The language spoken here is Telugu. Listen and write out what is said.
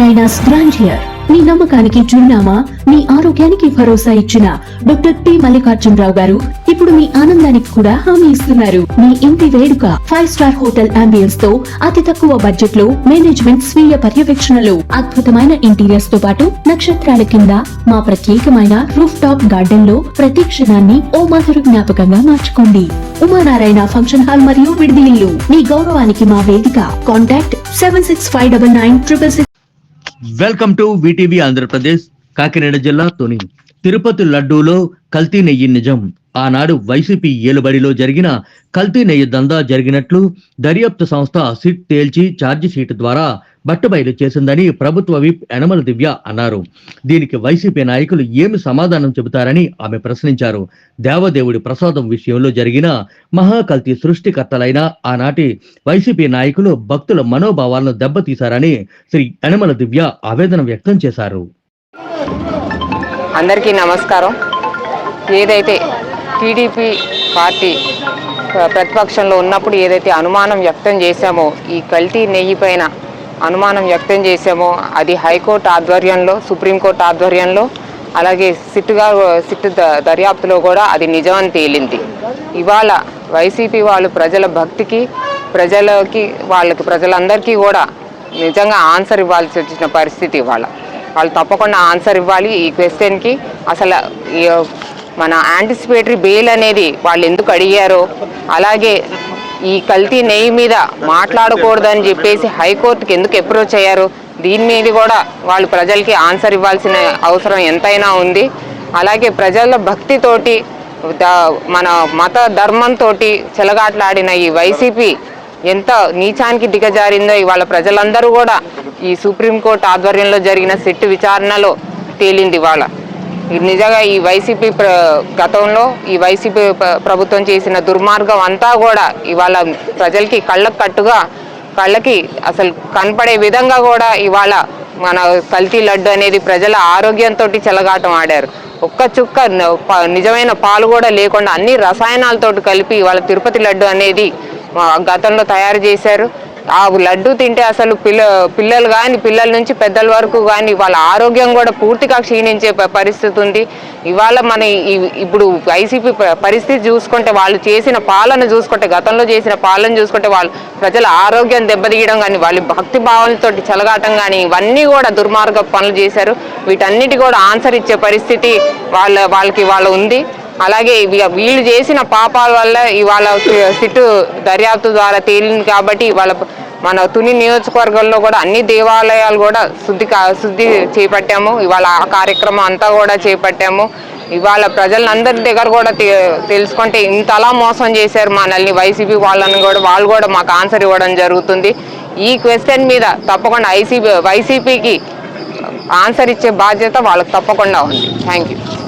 నారాయణస్ గ్రాంజియర్ మీ నమ్మకానికి చిరునామా మీ ఆరోగ్యానికి భరోసా ఇచ్చిన డాక్టర్ పి మల్లికార్జునరావు గారు ఇప్పుడు మీ ఆనందానికి కూడా హామీ ఇస్తున్నారు. మీ ఇంటి వేడుక ఫైవ్ స్టార్ హోటల్ అంబియన్స్తో అతి తక్కువ బడ్జెట్లో మేనేజ్మెంట్ స్వీయ పర్యవేక్షణలో అద్భుతమైన ఇంటీరియర్స్తో పాటు నక్షత్రాల కింద మా ప్రత్యేకమైన రూఫ్ టాప్ గార్డెన్లో ప్రతి క్షణాన్ని ఓ మధుర జ్ఞాపకంగా మార్చుకోండి. ఉమానారాయణ ఫంక్షన్ హాల్ మరియు విడిదిలీలు. మీ గౌరవానికి మా వేదిక. Contact seven six five double nine triple six welcome to VTV Andhra Pradesh Kakinada జిల్లా తొని. తిరుపతి లడ్డూలో కల్తీ నెయ్యి నిజం. ఆనాడు వైసీపీ ఏలుబడిలో జరిగిన కల్తీ నెయ్యి దందా జరిగినట్లు దర్యాప్తు సంస్థ సిట్ తేల్చి ఛార్జిషీట్ ద్వారా బట్టబయలు చేసిందని ప్రభుత్వ విప్ యనమల దివ్య అన్నారు. దీనికి వైసీపీ నాయకులు ఏమి సమాధానం చెబుతారని ఆమె ప్రశ్నించారు. దేవదేవుడి ప్రసాదం విషయంలో జరిగిన మహాకల్తీ సృష్టికర్తలైన ఆనాటి వైసీపీ నాయకులు భక్తుల మనోభావాలను దెబ్బతీశారని శ్రీ యనమల దివ్య ఆవేదన వ్యక్తం చేశారు. అందరికీ నమస్కారం. ఏదైతే టీడీపీ పార్టీ ప్రతిపక్షంలో ఉన్నప్పుడు ఏదైతే అనుమానం వ్యక్తం చేశామో ఈ కల్తీ నెయ్యి పైన అనుమానం వ్యక్తం చేశామో అది హైకోర్టు ఆధ్వర్యంలో సుప్రీంకోర్టు ఆధ్వర్యంలో అలాగే సిట్టుగా సిట్టు ద- దర్యాప్తులో కూడా అది నిజమని తేలింది. ఇవాళ వైసీపీ వాళ్ళు ప్రజల భక్తికి ప్రజలకి వాళ్ళకి ప్రజలందరికీ కూడా నిజంగా ఆన్సర్ ఇవ్వాల్సి వచ్చిన పరిస్థితి ఇవాళ. వాళ్ళు తప్పకుండా ఆన్సర్ ఇవ్వాలి ఈ క్వశ్చన్కి అసలు ఈ మన యాంటిసిపేటరీ బెయిల్ అనేది వాళ్ళు ఎందుకు అడిగారో అలాగే ఈ కల్తీ నెయ్యి మీద మాట్లాడకూడదని చెప్పేసి హైకోర్టుకి ఎందుకు అప్రోచ్ అయ్యారు? దీని మీద కూడా వాళ్ళు ప్రజలకి ఆన్సర్ ఇవ్వాల్సిన అవసరం ఎంతైనా ఉంది. అలాగే ప్రజల భక్తితోటి మన మత ధర్మంతో చెలగాట్లాడిన ఈ వైసీపీ ఎంత నీచానికి దిగజారిందో ఇవాళ ప్రజలందరూ కూడా ఈ సుప్రీంకోర్టు ఆధ్వర్యంలో జరిగిన సిట్టు విచారణలో తేలింది ఇవాళ. నిజంగా ఈ వైసీపీ గతంలో ఈ వైసీపీ ప్రభుత్వం చేసిన దుర్మార్గం అంతా కూడా ఇవాళ ప్రజలకి కళ్ళకు కట్టుగా కళ్ళకి అసలు కనపడే విధంగా కూడా ఇవాళ మన కల్తీ లడ్డు అనేది ప్రజల ఆరోగ్యంతో చెలగాటం ఆడారు. ఒక్క చుక్క నిజమైన పాలు కూడా లేకుండా అన్ని రసాయనాలతోటి కలిపి ఇవాళ తిరుపతి లడ్డు అనేది గతంలో తయారు చేశారు. ఆ లడ్డు తింటే అసలు పిల్ల పిల్లలు కానీ పిల్లల నుంచి పెద్దల వరకు కానీ వాళ్ళ ఆరోగ్యం కూడా పూర్తిగా క్షీణించే పరిస్థితి ఉంది. ఇవాళ మన ఇప్పుడు వైసీపీ పరిస్థితి చూసుకుంటే వాళ్ళు చేసిన పాలన చూసుకుంటే గతంలో చేసిన పాలన చూసుకుంటే వాళ్ళు ప్రజల ఆరోగ్యం దెబ్బతీయడం కానీ వాళ్ళ భక్తి భావనతో చెలగాటం కానీ ఇవన్నీ కూడా దుర్మార్గ పనులు చేశారు. వీటన్నిటి కూడా ఆన్సర్ ఇచ్చే పరిస్థితి వాళ్ళ వాళ్ళకి వాళ్ళ ఉంది. అలాగే వీళ్ళు చేసిన పాపాల వల్ల ఇవాళ సిట్టు దర్యాప్తు ద్వారా తేలింది కాబట్టి ఇవాళ మన తుని నియోజకవర్గంలో కూడా అన్ని దేవాలయాలు కూడా శుద్ధి కా- శుద్ధి చేపట్టాము. ఇవాళ ఆ కార్యక్రమం అంతా కూడా చేపట్టాము. ఇవాళ ప్రజలందరి దగ్గర కూడా తె- తెలుసుకుంటే ఇంతలా మోసం చేశారు మనల్ని వైసీపీ వాళ్ళని కూడా వాళ్ళు కూడా మాకు ఆన్సర్ ఇవ్వడం జరుగుతుంది. ఈ క్వశ్చన్ మీద తప్పకుండా ఐసీపీ వైసీపీకి ఆన్సర్ ఇచ్చే బాధ్యత వాళ్ళకి తప్పకుండా ఉంది. Thank you.